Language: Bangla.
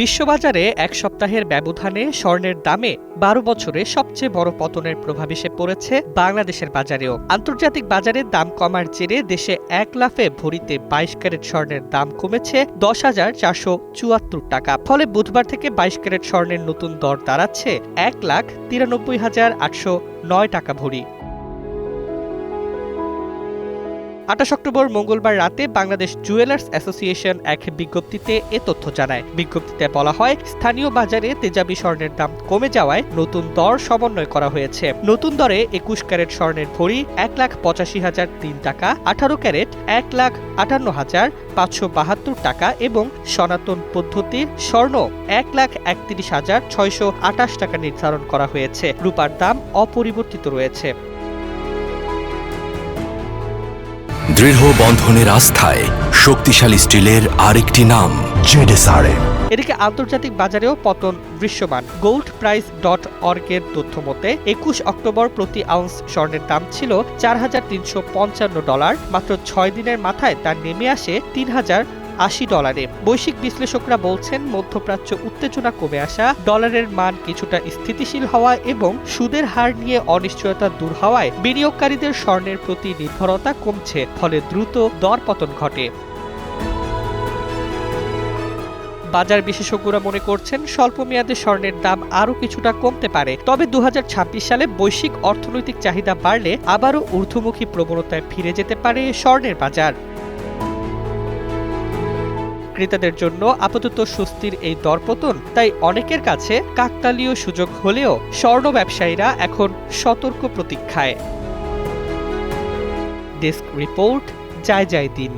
বিশ্ববাজারে এক সপ্তাহের ব্যবধানে স্বর্ণের দামে বারো বছরে সবচেয়ে বড় পতনের প্রভাব এসে পড়েছে বাংলাদেশের বাজারেও। আন্তর্জাতিক বাজারে দাম কমার জেরে দেশে এক লাফে ভরিতে বাইশ ক্যারেট স্বর্ণের দাম কমেছে দশ হাজার চারশো চুয়াত্তর টাকা। ফলে বুধবার থেকে বাইশ ক্যারেট স্বর্ণের নতুন দর দাঁড়াচ্ছে এক লাখ তিরানব্বই হাজার আটশো নয় টাকা ভরি। আঠাশ অক্টোবর মঙ্গলবার রাতে বাংলাদেশ জুয়েলার্স অ্যাসোসিয়েশন এক বিজ্ঞপ্তিতে এ তথ্য জানায়। বিজ্ঞপ্তিতে বলা হয়, স্থানীয় বাজারে তেজাবি স্বর্ণের দাম কমে যাওয়ায় নতুন দর সমন্বয় করা হয়েছে। নতুন দরে একুশ ক্যারেট স্বর্ণের ভরি এক লাখ পঁচাশি হাজার তিন টাকা, আঠারো ক্যারেট এক লাখ আটান্ন হাজার পাঁচশো বাহাত্তর টাকা এবং সনাতন পদ্ধতির স্বর্ণ এক লাখ একত্রিশ হাজার ছয়শো আটাশ টাকা নির্ধারণ করা হয়েছে। রূপার দাম অপরিবর্তিত রয়েছে। দৃঢ় বন্ধনের আস্থায় শক্তিশালী স্টিলের আরেকটি নাম, জেডেসআরএম। এদিকে আন্তর্জাতিক বাজারেও পতন দৃশ্যমান। গোল্ড প্রাইস ডট অর্গের তথ্য মতে, একুশ অক্টোবর প্রতি আউন্স স্বর্ণের দাম ছিল চার হাজার তিনশো পঞ্চান্ন ডলার, মাত্র ছয় দিনের মাথায় তা নেমে আসে তিন হাজার আশি ডলারে। বৈশ্বিক বিশ্লেষকরা বলছেন, মধ্যপ্রাচ্য উত্তেজনা কমে আসা, ডলারের মান কিছুটা স্থিতিশীল হওয়া এবং সুদের হার নিয়ে অনিশ্চয়তা দূর হওয়ায় বিনিয়োগকারীদের স্বর্ণের প্রতি নির্ভরতা কমছে, ফলে দ্রুত দরপতন ঘটে। বাজার বিশেষজ্ঞরা মনে করছেন স্বল্প মেয়াদে স্বর্ণের দাম আরও কিছুটা কমতে পারে। তবে দু হাজার ছাব্বিশ সালে বৈশ্বিক অর্থনৈতিক চাহিদা বাড়লে আবারও ঊর্ধ্বমুখী প্রবণতায় ফিরে যেতে পারে স্বর্ণের বাজার। ক্রেতাদের জন্য আপাতত স্বস্তির এই দরপতন, তাই অনেকের কাছে কাকতালীয় সুযোগ হলেও স্বর্ণ ব্যবসায়ীরা এখন সতর্ক প্রতীক্ষায়। ডেস্ক রিপোর্ট যায় যায় দিন।